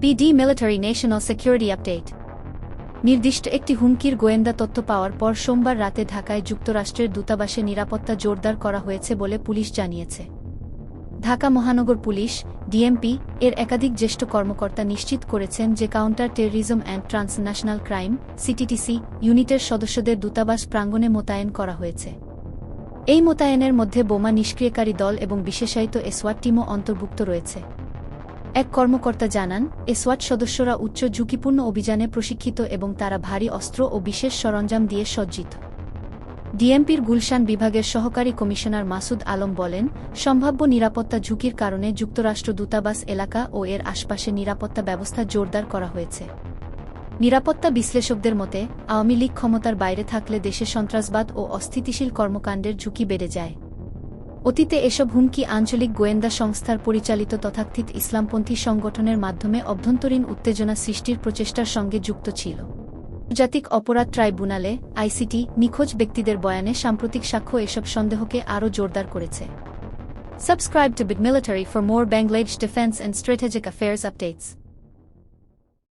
PD military national security update নির্দিষ্ট একটি হুমকির গোয়েন্দা তথ্য পাওয়ার পর সোমবার রাতে ঢাকায় যুক্তরাষ্ট্রের দূতাবাসে নিরাপত্তা জোরদার করা হয়েছে বলে পুলিশ জানিয়েছে। ঢাকা মহানগর পুলিশ ডিএমপি এর একাধিক জ্যেষ্ঠ কর্মকর্তা নিশ্চিত করেছেন যে counter terrorism and transnational crime CTTC ইউনিটের সদস্যদের দূতাবাস প্রাঙ্গণে মোতায়েন করা হয়েছে। এই মোতায়েনের মধ্যে বোমা নিষ্ক্রিয়কারী দল এবং বিশেষায়িত এসওয়াট টিমও অন্তর্ভুক্ত রয়েছে। এক কর্মকর্তা জানান এসওয়াট সদস্যরা উচ্চ ঝুঁকিপূর্ণ অভিযানে প্রশিক্ষিত এবং তারা ভারী অস্ত্র ও বিশেষ সরঞ্জাম দিয়ে সজ্জিত। ডিএমপির গুলশান বিভাগের সহকারী কমিশনার মাসুদ আলম বলেন, সম্ভাব্য নিরাপত্তা ঝুঁকির কারণে যুক্তরাষ্ট্র দূতাবাস এলাকা ও এর আশপাশে নিরাপত্তা ব্যবস্থা জোরদার করা হয়েছে। নিরাপত্তা বিশ্লেষকদের মতে, আওয়ামী লীগ ক্ষমতার বাইরে থাকলে দেশে সন্ত্রাসবাদ ও অস্থিতিশীল কর্মকাণ্ডের ঝুঁকি বেড়ে যায়। অতীতে এসব হুমকি আঞ্চলিক গোয়েন্দা সংস্থার পরিচালিত তথাকথিত ইসলামপন্থী সংগঠনের মাধ্যমে অভ্যন্তরীণ উত্তেজনা সৃষ্টির প্রচেষ্টার সঙ্গে যুক্ত ছিল জাতিক অপরাধ ট্রাইব্যুনালে আইসিটি নিখোঁজ ব্যক্তিদের বয়ানে সাম্প্রতিক সাক্ষ্য এসব সন্দেহকে আরও জোরদার করেছে Subscribe to Bit Military for more Bangladesh defense and strategic affairs updates.